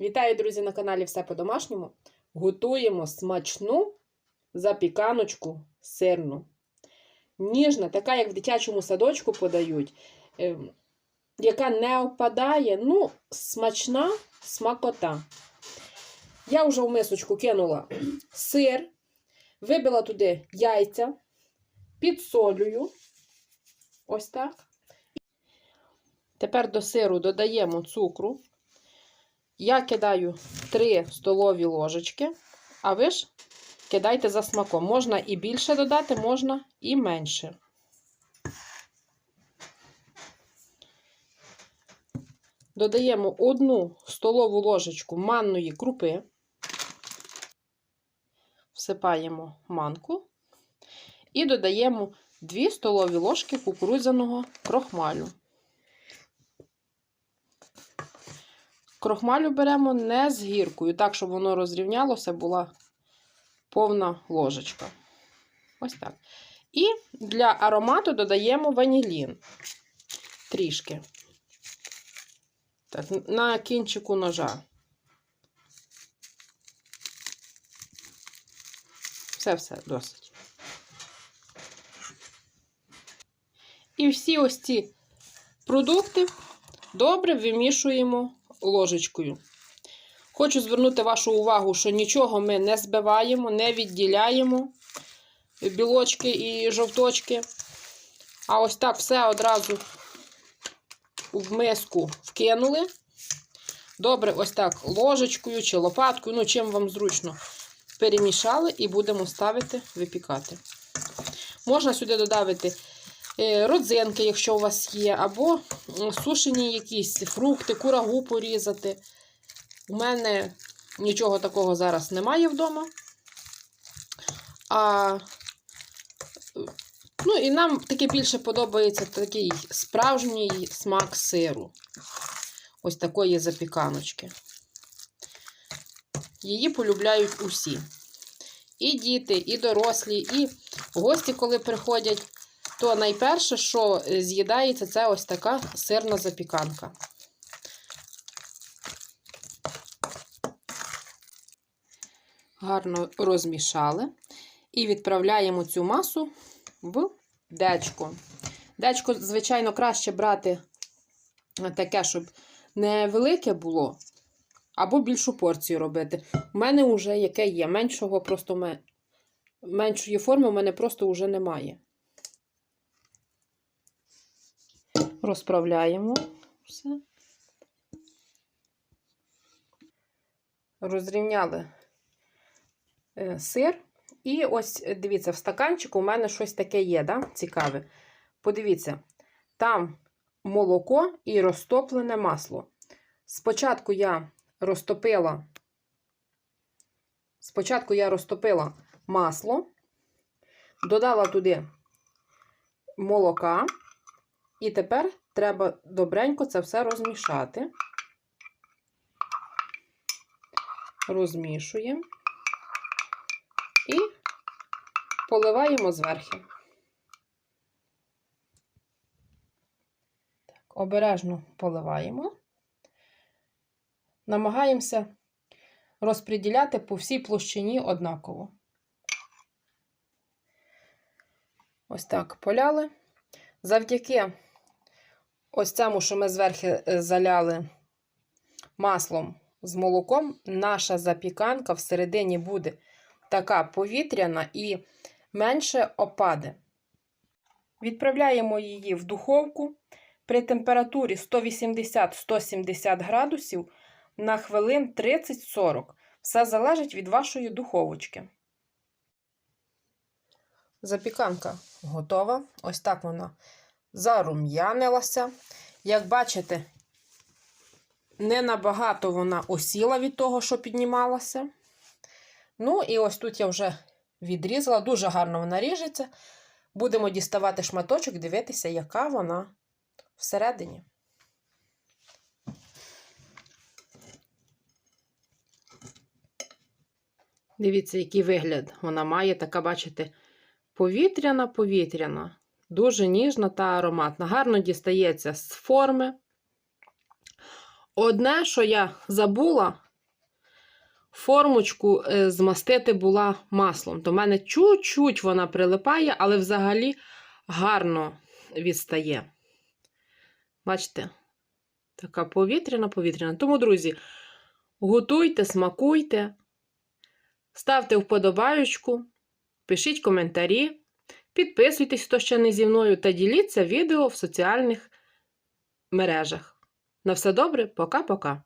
Вітаю, друзі, на каналі Все по-домашньому. Готуємо смачну запіканочку сирну. Ніжна, така, як в дитячому садочку подають, ем, яка не опадає, ну, смачна смакота. Я вже в мисочку кинула сир, вибила туди яйця, підсолюю. Ось так. Тепер до сиру додаємо цукру. Я кидаю 3 столові ложечки, а ви ж кидайте за смаком. Можна і більше додати, можна і менше. Додаємо 1 столову ложечку манної крупи, всипаємо манку і додаємо 2 столові ложки кукурудзяного крохмалю. Крохмалю беремо не з гіркою, так, щоб воно розрівнялося, була повна ложечка. Ось так. І для аромату додаємо ванілін. Трішки. Так, на кінчику ножа. Все-все досить. І всі ось ці продукти добре вимішуємо ложечкою. Хочу звернути вашу увагу, що нічого ми не збиваємо, не відділяємо білочки і жовточки. А ось так все одразу в миску вкинули. Добре, ось так ложечкою чи лопаткою, ну, чим вам зручно, перемішали і будемо ставити випікати. Можна сюди додати родзинки, якщо у вас є, або сушені якісь фрукти, курагу порізати. У мене нічого такого зараз немає вдома. А, ну, і нам таке більше подобається такий справжній смак сиру. Ось такої запіканочки. Її полюбляють усі. І діти, і дорослі, і гості, коли приходять то найперше, що з'їдається, це ось така сирна запіканка. Гарно розмішали і відправляємо цю масу в дечко. Дечко, звичайно, краще брати таке, щоб невелике було, або більшу порцію робити. У мене вже яке є, меншого просто меншої форми у мене просто вже немає. Розправляємо все. Розрівняли е, сир. І ось, дивіться, в стаканчику у мене щось таке є, да? цікаве. Подивіться, там молоко і розтоплене масло. Спочатку я розтопила, спочатку я розтопила масло, додала туди молока. І тепер треба добренько це все розмішати. Розмішуємо і поливаємо зверху. Так, Обережно поливаємо. Намагаємося розподіляти по всій площині однаково. Ось так поляли. Завдяки ось цьому, що ми зверху е, заляли маслом з молоком, наша запіканка всередині буде така повітряна і менше опаде. Відправляємо її в духовку при температурі 180-170 градусів на хвилин 30-40. Все залежить від вашої духовочки. Запіканка готова. Ось так вона зарум'янилася. Як бачите, не набагато вона осіла від того, що піднімалася. Ну, і ось тут я вже відрізала, дуже гарно вона ріжеться. Будемо діставати шматочок, дивитися, яка вона всередині. Дивіться, який вигляд вона має, така, бачите, повітряна, повітряна. Дуже ніжна та ароматна. Гарно дістається з форми. Одне, що я забула формочку е, змастити була маслом. До мене чуть-чуть вона прилипає, але взагалі гарно відстає. Бачите? Така повітряна, повітряна. Тому, друзі, готуйте, смакуйте, ставте вподобаючку, пишіть коментарі, підписуйтесь, хто ще не зі мною, та діліться відео в соціальних мережах. На все добре, пока-пока.